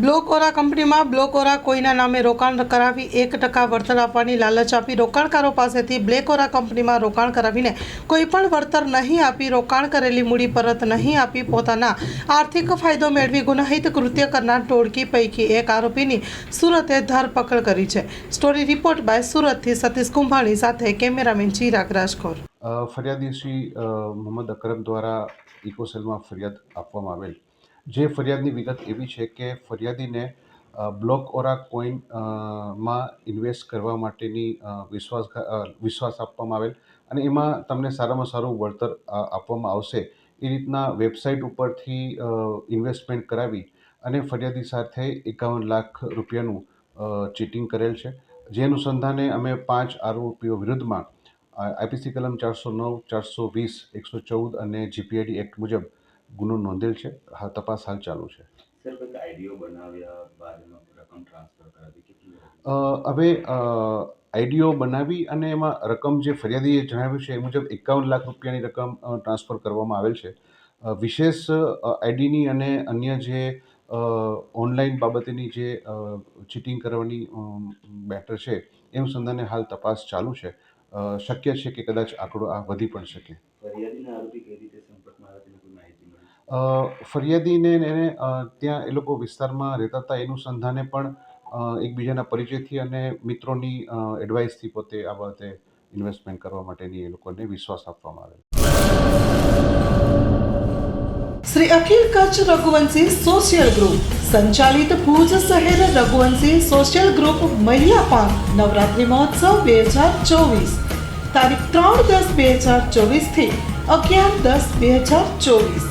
બ્લોકોરા કંપનીમાં બ્લોકોરા કોઈના નામે રોકાણ કરાવી એક ટકા વળતર આપવાની લાલચ આપી રોકાણકારો પાસેથી બ્લેકોરા કંપનીમાં રોકાણ કરાવીને કોઈ પણ વળતર નહીં આપી રોકાણ કરેલી મૂડી પરત નહીં આપી પોતાના આર્થિક ફાયદો મેળવી ગુનાહિત કૃત્ય કરનાર ટોળકી પૈકી એક આરોપીની સુરતે ધરપકડ કરી છે. સ્ટોરી રિપોર્ટ બાય સુરતથી સતીશ કુંભાણી સાથે કેમેરામેન ચિરાગ રાજકોર. અ, ફરિયાદી શ્રી અ, મોહમ્મદ અકરમ દ્વારા ઇકોસેલમાં ફરિયાદ આપવામાં આવેલ. જે ફરિયાદની વિગત એવી છે કે ફરિયાદીને બ્લોક ઓરા કોઈનમાં ઇન્વેસ્ટ કરવા માટેની વિશ્વાસ વિશ્વાસ આપવામાં આવેલ અને એમાં તમને સારામાં સારું વળતર આપવામાં આવશે. એ રીતના વેબસાઇટ ઉપરથી ઇન્વેસ્ટમેન્ટ કરાવી અને ફરિયાદી સાથે એકાવન લાખ રૂપિયાનું ચીટિંગ કરેલ છે. જે અનુસંધાને અમે પાંચ આરોપીઓ વિરુદ્ધમાં આઈપીસી કલમ ચારસો નવ, ચારસો વીસ, એકસો ચૌદ અને જીપીઆઈડી એક્ટ મુજબ ગુનો નોંધેલ છે. હાલ તપાસ હાલ ચાલુ છે. એમાં હવે આઈડીઓ બનાવી અને એમાં રકમ જે ફરિયાદીએ જણાવ્યું છે એ મુજબ એકાવન લાખ રૂપિયાની રકમ ટ્રાન્સફર કરવામાં આવેલ છે. વિશેષ આઈડીની અને અન્ય જે ઓનલાઈન બાબતેની જે ચીટિંગ કરવાની બેટર છે એ અનુસંધાને હાલ તપાસ ચાલુ છે. શક્ય છે કે કદાચ આંકડો આ વધી પણ શકે. ફરિયાદીના આરોપી કઈ રીતે સંપર્કમાં ફરિયાદીને એને ત્યાં એ લોકો વિસ્તારમાં રહેતા હતા. એનું સંધાને પણ એકબીજાના પરિચયથી અને મિત્રોની એડવાઇસથી પોતે આ બાબતે ઇન્વેસ્ટમેન્ટ કરવા માટેની એ લોકોને વિશ્વાસ આપવામાં આવેલ. શ્રી અખિલ કચ્છ રઘુવંશી સોશિયલ ગ્રુપ સંચાલિત ભુજ શહેર રઘુવંશી સોશિયલ ગ્રુપ મહિલા પાંખ નવરાત્રિ મહોત્સવ બે હજાર ચોવીસ. તારીખ ત્રણ દસ બે હજાર ચોવીસથી અગિયાર દસ બે હજાર ચોવીસ.